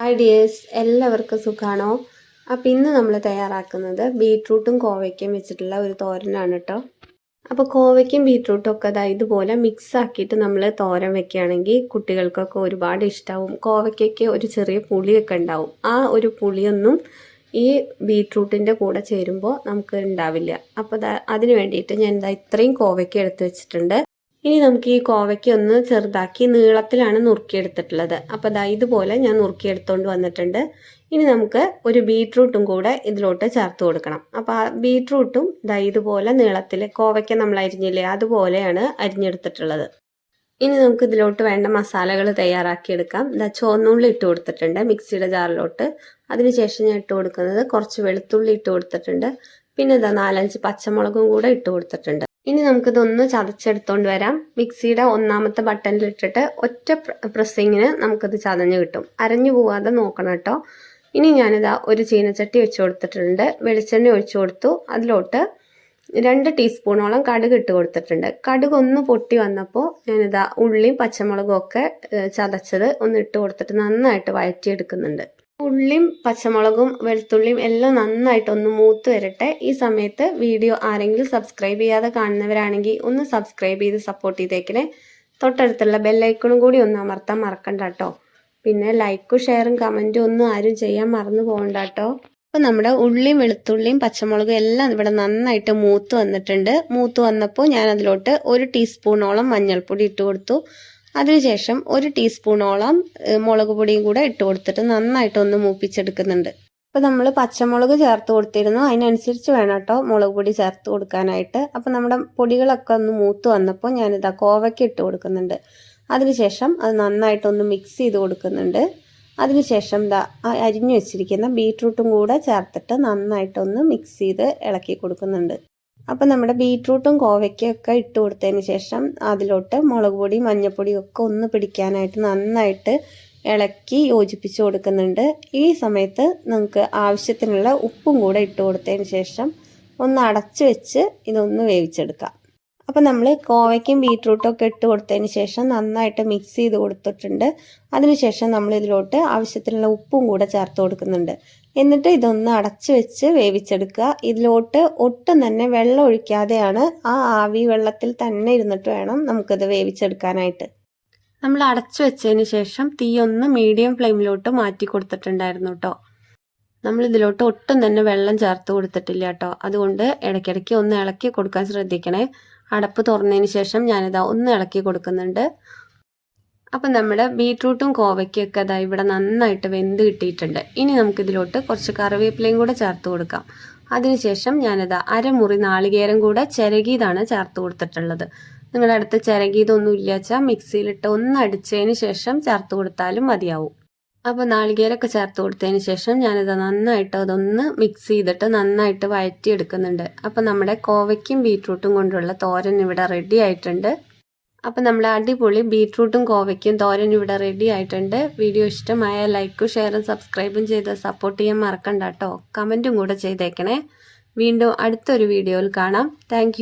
ഐഡിയേഴ്സ് എല്ലാവർക്കും സുഖമാണോ അപ്പം ഇന്ന് നമ്മൾ തയ്യാറാക്കുന്നത് ബീട്രൂട്ടും കോവയ്ക്കും വെച്ചിട്ടുള്ള ഒരു തോരനാണ് കേട്ടോ. അപ്പോൾ കോവയ്ക്കും ബീട്രൂട്ടും ഒക്കെ അതായത് ഇതുപോലെ മിക്സ് ആക്കിയിട്ട് നമ്മൾ തോരൻ വെക്കുകയാണെങ്കിൽ കുട്ടികൾക്കൊക്കെ ഒരുപാട് ഇഷ്ടമാവും കോവയ്ക്കൊക്കെ ഒരു ചെറിയ പുളിയൊക്കെ ഉണ്ടാവും. ആ ഒരു പുളിയൊന്നും ഈ ബീട്രൂട്ടിന്റെ കൂടെ ചേരുമ്പോൾ നമുക്ക് ഉണ്ടാവില്ല. അപ്പോൾ അതിന് വേണ്ടിയിട്ട് ഞാൻ എന്താ ഇത്രയും കോവയ്ക്ക് എടുത്ത് വെച്ചിട്ടുണ്ട്. ഇനി നമുക്ക് ഈ കോവയ്ക്ക് ഒന്ന് ചെറുതാക്കി നീളത്തിലാണ് നുറുക്കിയെടുത്തിട്ടുള്ളത്. അപ്പോൾ ദാ ഇതുപോലെ ഞാൻ നുറുക്കിയെടുത്തുകൊണ്ട് വന്നിട്ടുണ്ട്. ഇനി നമുക്ക് ഒരു ബീട്രൂട്ടും കൂടെ ഇതിലോട്ട് ചേർത്ത് കൊടുക്കണം. അപ്പോൾ ആ ബീട്രൂട്ടും ദാ ഇതുപോലെ നീളത്തിൽ കോവയ്ക്ക നമ്മൾ അരിഞ്ഞില്ലേ അതുപോലെയാണ് അരിഞ്ഞെടുത്തിട്ടുള്ളത്. ഇനി നമുക്ക് ഇതിലോട്ട് വേണ്ട മസാലകൾ തയ്യാറാക്കിയെടുക്കാം. ഇതാ ചുവന്നുള്ളി ഇട്ട് കൊടുത്തിട്ടുണ്ട് മിക്സിയുടെ ജാറിലോട്ട്. അതിനുശേഷം ഞാൻ ഇട്ട് കൊടുക്കുന്നത് കുറച്ച് വെളുത്തുള്ളി ഇട്ട് കൊടുത്തിട്ടുണ്ട്. പിന്നെ ഇതാ നാലഞ്ച് പച്ചമുളകും കൂടെ ഇട്ട് കൊടുത്തിട്ടുണ്ട്. ഇനി നമുക്കിതൊന്ന് ചതച്ചെടുത്തോണ്ട് വരാം. മിക്സിയുടെ ഒന്നാമത്തെ ബട്ടണിൽ ഇട്ടിട്ട് ഒറ്റ പ്രസ്സിങ്ങിന് നമുക്കത് ചതഞ്ഞ് കിട്ടും. അരഞ്ഞു പോവാതെ നോക്കണം കേട്ടോ. ഇനി ഞാനിതാ ഒരു ചീനച്ചട്ടി വെച്ച് കൊടുത്തിട്ടുണ്ട്. വെളിച്ചെണ്ണ ഒഴിച്ചു കൊടുത്തു. അതിലോട്ട് രണ്ട് ടീസ്പൂണോളം കടുക് ഇട്ട് കൊടുത്തിട്ടുണ്ട്. കടുക് ഒന്ന് പൊട്ടി വന്നപ്പോൾ ഞാനിതാ ഉള്ളിയും പച്ചമുളകും ഒക്കെ ചതച്ചത് ഒന്ന് ഇട്ട് കൊടുത്തിട്ട് നന്നായിട്ട് വഴറ്റിയെടുക്കുന്നുണ്ട്. ഉള്ളിയും പച്ചമുളകും വെളുത്തുള്ളിയും എല്ലാം നന്നായിട്ട് ഒന്ന് മൂത്ത് വരട്ടെ. ഈ സമയത്ത് വീഡിയോ ആരെങ്കിലും സബ്സ്ക്രൈബ് ചെയ്യാതെ കാണുന്നവരാണെങ്കിൽ ഒന്ന് സബ്സ്ക്രൈബ് ചെയ്ത് സപ്പോർട്ട് ചെയ്തേക്കണേ. തൊട്ടടുത്തുള്ള ബെല്ലൈക്കണും കൂടി ഒന്ന് അമർത്താൻ മറക്കണ്ട കേട്ടോ പിന്നെ ലൈക്കും ഷെയറും കമന്റും ഒന്നും ആരും ചെയ്യാൻ മറന്നു പോകണ്ട കേട്ടോ അപ്പോൾ നമ്മുടെ ഉള്ളിയും വെളുത്തുള്ളിയും പച്ചമുളകും എല്ലാം ഇവിടെ നന്നായിട്ട് മൂത്ത് വന്നിട്ടുണ്ട്. മൂത്ത് വന്നപ്പോൾ ഞാൻ അതിലോട്ട് ഒരു ടീസ്പൂണോളം മഞ്ഞൾപ്പൊടി ഇട്ട് കൊടുത്തു. അതിനുശേഷം ഒരു ടീസ്പൂണോളം മുളക് പൊടിയും കൂടെ ഇട്ട് കൊടുത്തിട്ട് നന്നായിട്ട് ഒന്ന് മൂപ്പിച്ചെടുക്കുന്നുണ്ട്. അപ്പോൾ നമ്മൾ പച്ചമുളക് ചേർത്ത് കൊടുത്തിരുന്നു. അതിനനുസരിച്ച് വേണം കേട്ടോ മുളക് പൊടി ചേർത്ത് കൊടുക്കാനായിട്ട്. അപ്പോൾ നമ്മുടെ പൊടികളൊക്കെ ഒന്ന് മൂത്ത് വന്നപ്പോൾ ഞാനിതാ കോവയ്ക്ക് ഇട്ട് കൊടുക്കുന്നുണ്ട്. അതിനുശേഷം അത് നന്നായിട്ടൊന്ന് മിക്സ് ചെയ്ത് കൊടുക്കുന്നുണ്ട്. അതിനുശേഷം ഇതാ അരിഞ്ഞു വെച്ചിരിക്കുന്ന ബീട്രൂട്ടും കൂടെ ചേർത്തിട്ട് നന്നായിട്ടൊന്ന് മിക്സ് ചെയ്ത് ഇളക്കി കൊടുക്കുന്നുണ്ട്. അപ്പം നമ്മുടെ ബീട്രൂട്ടും കോവയ്ക്കൊക്കെ ഇട്ട് കൊടുത്തതിന് ശേഷം അതിലോട്ട് മുളക് പൊടി മഞ്ഞൾപ്പൊടിയും ഒക്കെ ഒന്ന് പിടിക്കാനായിട്ട് നന്നായിട്ട് ഇളക്കി യോജിപ്പിച്ച് കൊടുക്കുന്നുണ്ട്. ഈ സമയത്ത് നിങ്ങൾക്ക് ആവശ്യത്തിനുള്ള ഉപ്പും കൂടെ ഇട്ട് കൊടുത്തതിന് ശേഷം ഒന്ന് അടച്ചു വെച്ച് ഇതൊന്ന് വേവിച്ചെടുക്കാം. അപ്പം നമ്മൾ കോവയ്ക്കും ബീട്രൂട്ടും ഒക്കെ ഇട്ട് കൊടുത്തതിന് ശേഷം നന്നായിട്ട് മിക്സ് ചെയ്ത് കൊടുത്തിട്ടുണ്ട്. അതിനുശേഷം നമ്മൾ ഇതിലോട്ട് ആവശ്യത്തിനുള്ള ഉപ്പും കൂടെ ചേർത്ത് കൊടുക്കുന്നുണ്ട്. എന്നിട്ട് ഇതൊന്ന് അടച്ചു വെച്ച് വേവിച്ചെടുക്കുക. ഇതിലോട്ട് ഒട്ടും തന്നെ വെള്ളം ഒഴിക്കാതെയാണ് ആ ആവി വെള്ളത്തിൽ തന്നെ ഇരുന്നിട്ട് വേണം നമുക്കിത് വേവിച്ചെടുക്കാനായിട്ട്. നമ്മൾ അടച്ചു വെച്ചതിന് ശേഷം തീ ഒന്ന് മീഡിയം ഫ്ലെയിമിലോട്ട് മാറ്റി കൊടുത്തിട്ടുണ്ടായിരുന്നു കേട്ടോ നമ്മൾ ഇതിലോട്ട് ഒട്ടും തന്നെ വെള്ളം ചേർത്ത് കൊടുത്തിട്ടില്ല കേട്ടോ അതുകൊണ്ട് ഇടയ്ക്കിടയ്ക്ക് ഒന്ന് ഇളക്കി കൊടുക്കാൻ ശ്രദ്ധിക്കണേ. അടപ്പ് തുറന്നതിന് ശേഷം ഞാനിതാ ഒന്ന് ഇളക്കി കൊടുക്കുന്നുണ്ട്. അപ്പം നമ്മുടെ ബീട്രൂട്ടും കോവയ്ക്കൊക്കെ അതാ ഇവിടെ നന്നായിട്ട് വെന്ത് കിട്ടിയിട്ടുണ്ട്. ഇനി നമുക്കിതിലോട്ട് കുറച്ച് കറിവേപ്പിലയും കൂടെ ചേർത്ത് കൊടുക്കാം. അതിനുശേഷം ഞാനിതാ അരമുറി നാളികേരം കൂടെ ചിരകിയതാണ് ചേർത്ത് കൊടുത്തിട്ടുള്ളത്. നിങ്ങളുടെ അടുത്ത് ചിരകിയതൊന്നും ഇല്ലാച്ചാൽ മിക്സിയിലിട്ട് ഒന്ന് അടിച്ചതിന് ശേഷം ചേർത്ത് കൊടുത്താലും മതിയാവും. അപ്പോൾ നാളികേരമൊക്കെ ചേർത്ത് കൊടുത്തതിന് ശേഷം ഞാനിത് നന്നായിട്ട് അതൊന്ന് മിക്സ് ചെയ്തിട്ട് നന്നായിട്ട് വഴറ്റിയെടുക്കുന്നുണ്ട്. അപ്പോൾ നമ്മുടെ കോവയ്ക്കും ബീട്രൂട്ടും കൊണ്ടുള്ള തോരൻ ഇവിടെ റെഡി ആയിട്ടുണ്ട്. അപ്പം നമ്മൾ അടിപൊളി ബീട്രൂട്ടും കോവയ്ക്കും തോരൻ ഇവിടെ റെഡി ആയിട്ടുണ്ട്. വീഡിയോ ഇഷ്ടമായ ലൈക്കും ഷെയറും സബ്സ്ക്രൈബും ചെയ്ത് സപ്പോർട്ട് ചെയ്യാൻ മറക്കണ്ട കേട്ടോ. കമന്റും കൂടെ ചെയ്തേക്കണേ. വീണ്ടും അടുത്തൊരു വീഡിയോയിൽ കാണാം. താങ്ക്